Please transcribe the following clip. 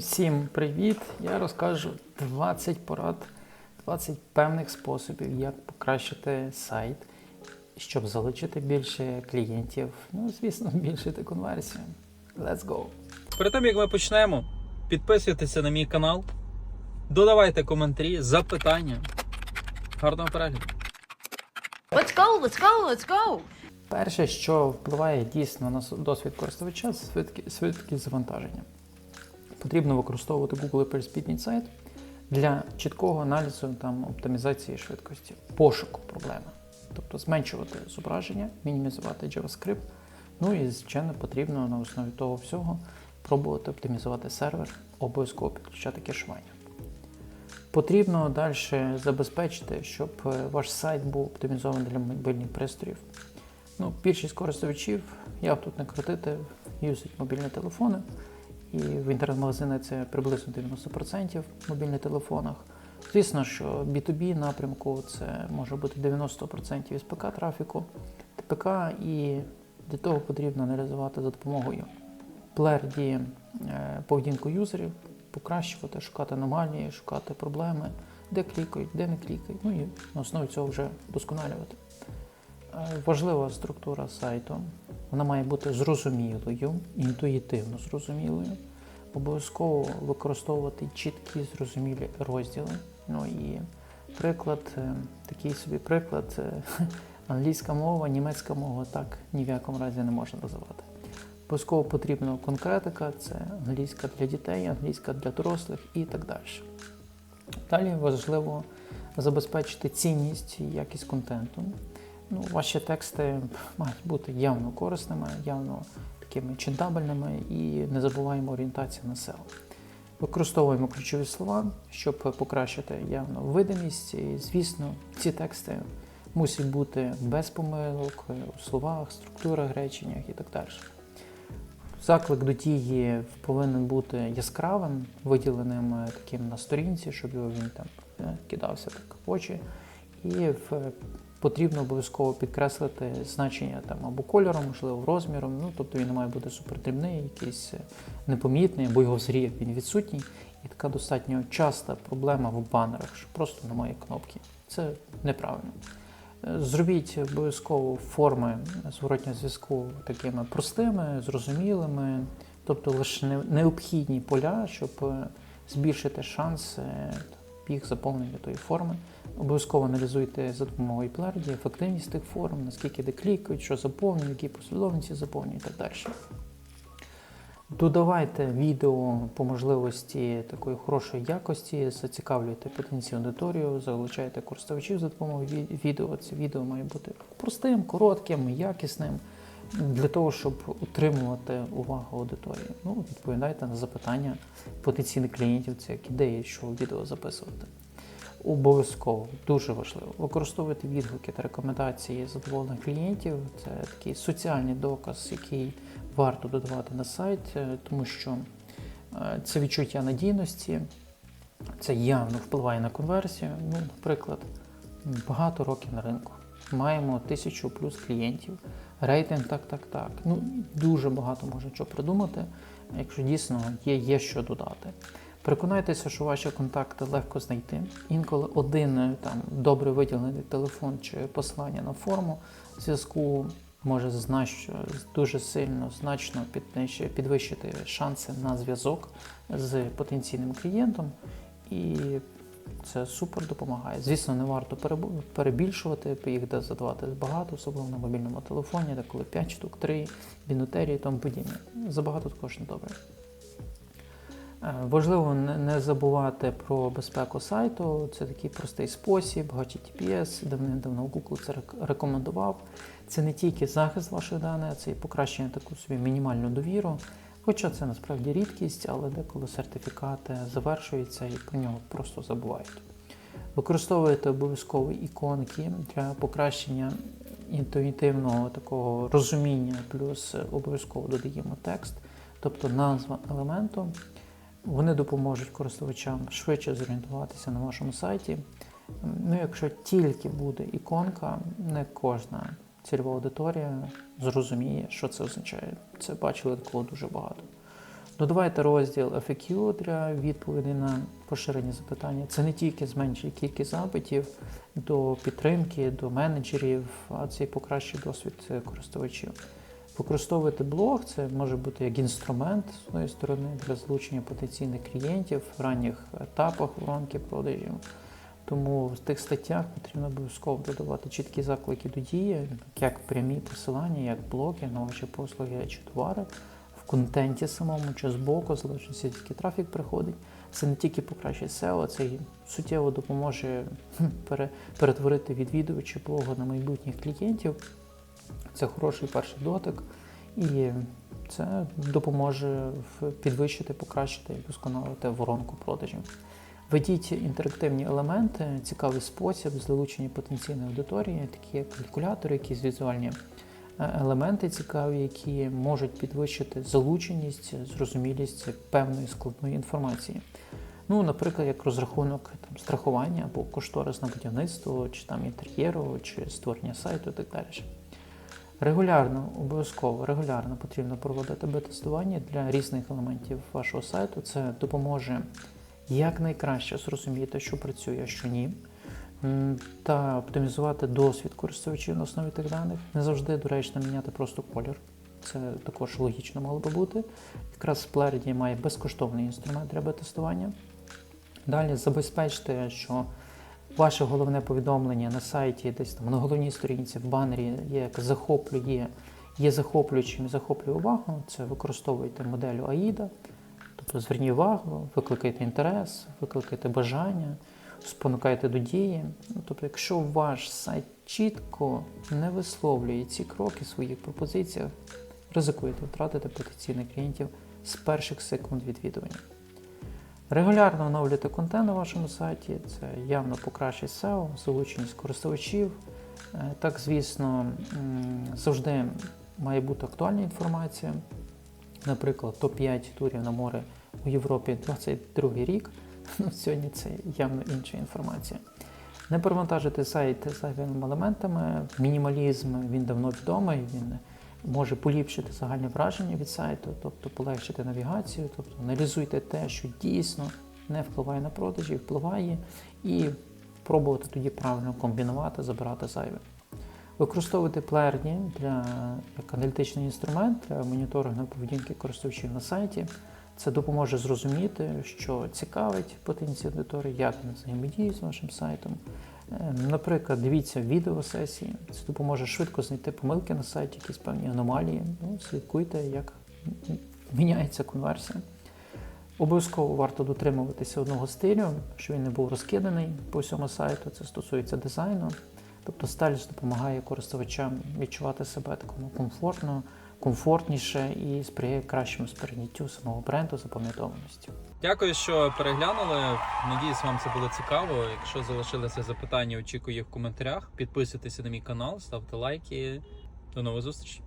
Всім привіт! Я розкажу 20 порад, 20 певних способів, як покращити сайт, щоб залучити більше клієнтів. Ну, звісно, збільшити конверсію. Let's go! Перед тим як ми почнемо, підписуйтеся на мій канал, додавайте коментарі, запитання. Гарного перегляду! Let's go, let's go, let's go. Перше, що впливає дійсно на досвід користувача, це швидкі- швидкість завантаження. Потрібно використовувати Google Hyperspeed Insight для чіткого аналізу там, оптимізації швидкості, пошуку проблеми. Тобто зменшувати зображення, мінімізувати JavaScript. Ну і, звичайно, потрібно на основі того всього пробувати оптимізувати сервер, обов'язково підключати кешування. Потрібно далі забезпечити, щоб е, ваш сайт був оптимізований для мобільних пристроїв. Ну, більшість користувачів, як тут не крутити, юзать мобільні телефони. І в інтернет-магазини це приблизно 90% в мобільних телефонах. Звісно, що B2B напрямку це може бути 90% із ПК трафіку, ТПК, і для того потрібно аналізувати за допомогою плерді е, поведінку юзерів, покращувати, шукати аномалії, шукати проблеми, де клікають, де не клікають. Ну і на основі цього вже досконалювати. Е, Важлива структура сайту. Вона має бути зрозумілою, інтуїтивно зрозумілою. Обов'язково використовувати чіткі, зрозумілі розділи. Ну і приклад, е, такий собі приклад, е, англійська мова, німецька мова так ні в якому разі не можна називати. Обов'язково потрібна конкретика, це англійська для дітей, англійська для дорослих і так далі. Далі важливо забезпечити цінність і якість контенту. Ну, ваші тексти мають бути явно корисними, явно такими читабельними і не забуваємо орієнтацію на SEO. Використовуємо ключові слова, щоб покращити явно видимість. І, звісно, ці тексти мусять бути без помилок у словах, структурах, реченнях і так далі. Заклик до дії повинен бути яскравим, виділеним е, таким на сторінці, щоб його він там е, кидався так в очі. І в, потрібно обов'язково підкреслити значення там або кольором, можливо, розміром. Ну, тобто він не має бути супердрібний, якийсь непомітний, або його взагалі він відсутній. І така достатньо часта проблема в банерах, що просто немає кнопки. Це неправильно. Зробіть обов'язково форми зворотнього зв'язку такими простими, зрозумілими, тобто лише необхідні поля, щоб збільшити шанс е, їх заповнення тої форми. Обов'язково аналізуйте за допомогою плерді ефективність тих форм, наскільки де клікають, що заповнюють, які послідовності заповнюють і так далі. Додавайте відео по можливості такої хорошої якості, зацікавлюйте потенційну аудиторію, залучайте користувачів за допомогою відео. Це відео має бути простим, коротким, якісним для того, щоб утримувати увагу аудиторії. Ну, відповідайте на запитання потенційних клієнтів, це як ідеї, що відео записувати. Обов'язково дуже важливо. Використовуйте відгуки та рекомендації задоволених клієнтів. Це такий соціальний доказ, який варто додавати на сайт, е, тому що е, це відчуття надійності, це явно впливає на конверсію. Ну, наприклад, багато років на ринку. Маємо тисячу плюс клієнтів, рейтинг так, так, так. Ну, дуже багато можна чого придумати, якщо дійсно є, є що додати. Переконайтеся, що ваші контакти легко знайти. Інколи один е, там добре виділений телефон чи посилання на форму зв'язку може значно, дуже сильно, значно підвищити шанси на зв'язок з потенційним клієнтом. І це супер допомагає. Звісно, не варто перебільшувати, їх де задавати багато, особливо на мобільному телефоні, де коли 5 штук, 3, бінутерії і тому подібне. Забагато також не добре. Е, Важливо не забувати про безпеку сайту. Це такий простий спосіб, HTTPS, давним-давно Google це рекомендував. Це не тільки захист ваших даних, це і покращення таку собі мінімальну довіру. Хоча це насправді рідкість, але деколи сертифікати завершуються і про нього просто забувають. Використовуйте обов'язково іконки для покращення інтуїтивного такого розуміння, плюс обов'язково додаємо текст, тобто назва елементу. Вони допоможуть користувачам швидше зорієнтуватися на вашому сайті. Ну, якщо тільки буде іконка, не кожна цільова аудиторія зрозуміє, що це означає. Це бачили такого дуже багато. Додавайте розділ FAQ для відповідей на поширені запитання. Це не тільки зменшить кількість запитів до підтримки, до менеджерів, а це і покращить досвід користувачів. Використовувати блог це може бути як інструмент з однієї сторони для залучення потенційних клієнтів в ранніх етапах воронки продажів. Тому в тих статтях потрібно обов'язково додавати чіткі заклики до дії, як прямі посилання, як блоки на ваші послуги чи товари в контенті самому чи збоку, залежно звідки трафік приходить. Це не тільки покращить SEO, це й суттєво допоможе перетворити відвідувачі блогу на майбутніх клієнтів. Це хороший перший дотик, і це допоможе підвищити, покращити і вдосконалити воронку продажів. Введіть інтерактивні елементи, цікавий спосіб залучення потенційної аудиторії, такі як калькулятори, якісь візуальні е, елементи цікаві, які можуть підвищити залученість, зрозумілість певної складної інформації. Ну, наприклад, як розрахунок там, страхування або кошторис на будівництво, чи там інтер'єру, чи створення сайту і так далі. Регулярно, обов'язково регулярно потрібно проводити бета-тестування для різних елементів вашого сайту. Це допоможе якнайкраще зрозуміти, що працює, а що ні, та оптимізувати досвід користувачів на основі тих даних. Не завжди доречно міняти просто колір. Це також логічно мало би бути. Якраз Clarity має безкоштовний інструмент для бета-тестування. Далі забезпечте, що ваше головне повідомлення на сайті, десь там на головній сторінці, в банері як захоплює, є захоплюючим захоплює увагу. Це використовуйте модель AIDA. Тобто зверніть увагу, викликайте інтерес, викликайте бажання, спонукайте до дії. Ну, тобто, якщо ваш сайт чітко не висловлює ці кроки в своїх пропозиціях, ризикуєте втратити потенційних клієнтів з перших секунд відвідування. Регулярно оновлюйте контент на вашому сайті, це явно покращить SEO, залученість користувачів. Е, Так, звісно, завжди має бути актуальна інформація. Наприклад, топ-5 турів на море у Європі 22 рік. Ну, сьогодні це явно інша інформація. Не перевантажити сайт зайвими елементами. Мінімалізм він давно відомий, він може поліпшити загальне враження від сайту, тобто полегшити навігацію, тобто аналізуйте те, що дійсно не впливає на продажі, впливає, і пробувати тоді правильно комбінувати, забирати зайве. Використовувати плеерні для як аналітичний інструмент для моніторингу поведінки користувачів на сайті. Це допоможе зрозуміти, що цікавить потенційну аудиторію, як вони взаємодіють з вашим сайтом. Е, Наприклад, дивіться відеосесії. Це допоможе швидко знайти помилки на сайті, якісь певні аномалії. Ну, слідкуйте, як міняється конверсія. Обов'язково варто дотримуватися одного стилю, щоб він не був розкиданий по всьому сайту. Це стосується дизайну. Тобто стайлість допомагає користувачам відчувати себе такому комфортно, комфортніше і сприяє кращому сприйняттю самого бренду, запам'ятованості. Дякую, що переглянули. Надіюсь, вам це було цікаво. Якщо залишилися запитання, очікую їх в коментарях. Підписуйтесь на мій канал, ставте лайки. До нових зустрічей.